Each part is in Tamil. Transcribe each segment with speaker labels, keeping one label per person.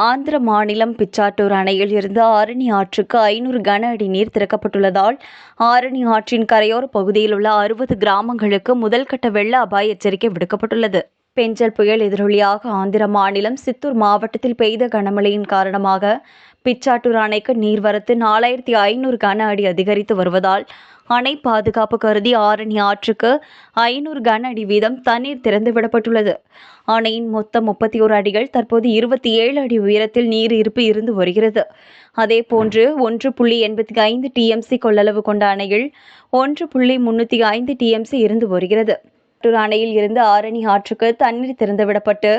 Speaker 1: ஆந்திர மாநிலம் பிச்சாட்டூர் அணையில் இருந்து ஆரணி ஆற்றுக்கு ஐநூறு கன அடி நீர் திறக்கப்பட்டுள்ளதால் ஆரணி ஆற்றின் கரையோர பகுதியில் உள்ள அறுபது கிராமங்களுக்கு முதல்கட்ட வெள்ள அபாய எச்சரிக்கை விடுக்கப்பட்டுள்ளது. பெஞ்சல் புயல் எதிரொலியாக ஆந்திர மாநிலம் சித்தூர் மாவட்டத்தில் பெய்த கனமழையின் காரணமாக பிச்சாட்டூர் அணைக்கு நீர்வரத்து நாலாயிரத்தி ஐநூறு கன அடி அதிகரித்து வருவதால் அணை பாதுகாப்பு கருதி ஆரணி ஆற்றுக்கு ஐநூறு கன அடி வீதம் தண்ணீர் திறந்துவிடப்பட்டுள்ளது அணையின் மொத்தம் முப்பத்தி ஓரு அடிகள் தற்போது இருபத்தி ஏழு அடி உயரத்தில் நீர் இருப்பு இருந்து வருகிறது. அதேபோன்று ஒன்று புள்ளி எண்பத்தி ஐந்து டிஎம்சி கொள்ளளவு கொண்ட அணையில் ஒன்று புள்ளி முன்னூற்றி ஐந்து டிஎம்சி இருந்து வருகிறது. அணையில் இருந்து ஆரணி ஆற்றுக்கு தண்ணீர் திறந்துவிடப்பட்டு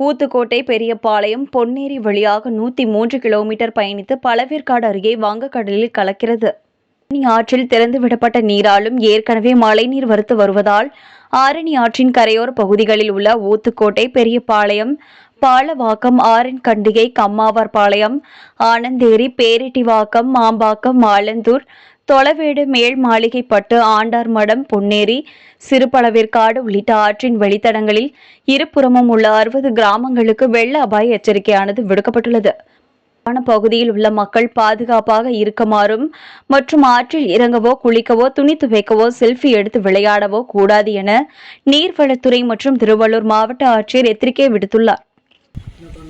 Speaker 1: ஊத்துக்கோட்டை பெரியபாளையம் பொன்னேரி வழியாக நூற்றி மூன்று கிலோமீட்டர் பயணித்து பழவேற்காடு அருகே வங்கக்கடலில் கலக்கிறது. ஆரணி ஆற்றில் திறந்துவிடப்பட்ட நீராலும் ஏற்கனவே மழைநீர் வறுத்து வருவதால் ஆரணி ஆற்றின் கரையோர பகுதிகளில் உள்ள ஊத்துக்கோட்டை பெரியபாளையம் பாலவாக்கம் ஆரன் கண்டிகை கம்மாவார்பாளையம் ஆனந்தேரி பேரிட்டிவாக்கம் மாம்பாக்கம் ஆலந்தூர் தொலைவேடு மேல் மாளிகைப்பட்டு ஆண்டார்மடம் பொன்னேரி சிறுபளவேற்காடு உள்ளிட்ட ஆற்றின் வழித்தடங்களில் இருபுறமும் உள்ள அறுபது கிராமங்களுக்கு வெள்ள அபாய எச்சரிக்கையானது விடுக்கப்பட்டுள்ளது. பகுதியில் உள்ள மக்கள் பாதுகாப்பாக இருக்குமாறும் மற்றும் ஆற்றில் இறங்கவோ குளிக்கவோ துணி துவைக்கவோ செல்ஃபி எடுத்து விளையாடவோ கூடாது என நீர்வளத்துறை மற்றும் திருவள்ளூர் மாவட்ட ஆட்சியர் எச்சரிக்கை விடுத்துள்ளார். 要不然